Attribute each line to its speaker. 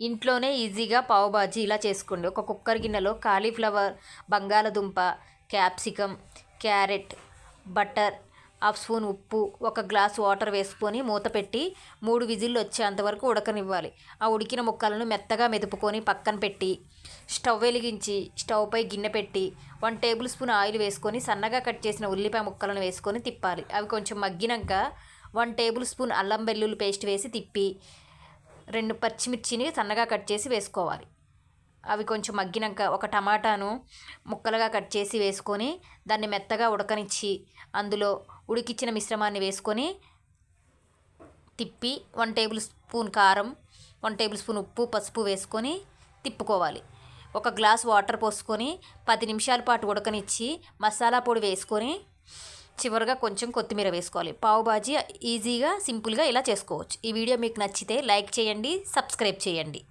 Speaker 1: ఇంట్లోనే ఈజీగా పావు బాజీ ఇలా చేసుకోండి. ఒక కుక్కర్ గిన్నెలో కాలీఫ్లవర్ బంగాళదుంప capsicum carrot butter half spoon ఉప్పు ఒక గ్లాస్ వాటర్ వేసుకొని మూత పెట్టి మూడు విజిల్లు వచ్చేంత వరకు ఉడకనివ్వాలి. ఆ ఉడికిన ముక్కలను మెత్తగా మెదుపుకొని పక్కన పెట్టి స్టవ్ వెలిగించి స్టవ్ పై గిన్నె పెట్టి వన్ టేబుల్ స్పూన్ ఆయిల్ వేసుకొని సన్నగా కట్ చేసిన ఉల్లిపాయ ముక్కలను వేసుకొని తిప్పాలి. అవి కొంచెం మగ్గినాక వన్ టేబుల్ స్పూన్ అల్లం వెల్లుల్లి పేస్ట్ వేసి తిప్పి రెండు పచ్చిమిర్చిని సన్నగా కట్ చేసి వేసుకోవాలి. అవి కొంచెం మగ్గినాక ఒక టమాటాను ముక్కలుగా కట్ చేసి వేసుకొని దాన్ని మెత్తగా ఉడకనిచ్చి అందులో ఉడికిచ్చిన మిశ్రమాన్ని వేసుకొని తిప్పి వన్ టేబుల్ స్పూన్ కారం వన్ టేబుల్ స్పూన్ ఉప్పు పసుపు వేసుకొని తిప్పుకోవాలి. ఒక గ్లాస్ వాటర్ పోసుకొని పది నిమిషాల పాటు ఉడకనిచ్చి మసాలా పొడి వేసుకొని చివరిగా కొంచెం కొత్తిమీర వేసుకోవాలి. పావు బాజీ ఈజీగా సింపుల్గా ఇలా చేసుకోవచ్చు. ఈ వీడియో మీకు నచ్చితే లైక్ చేయండి సబ్స్క్రైబ్ చేయండి.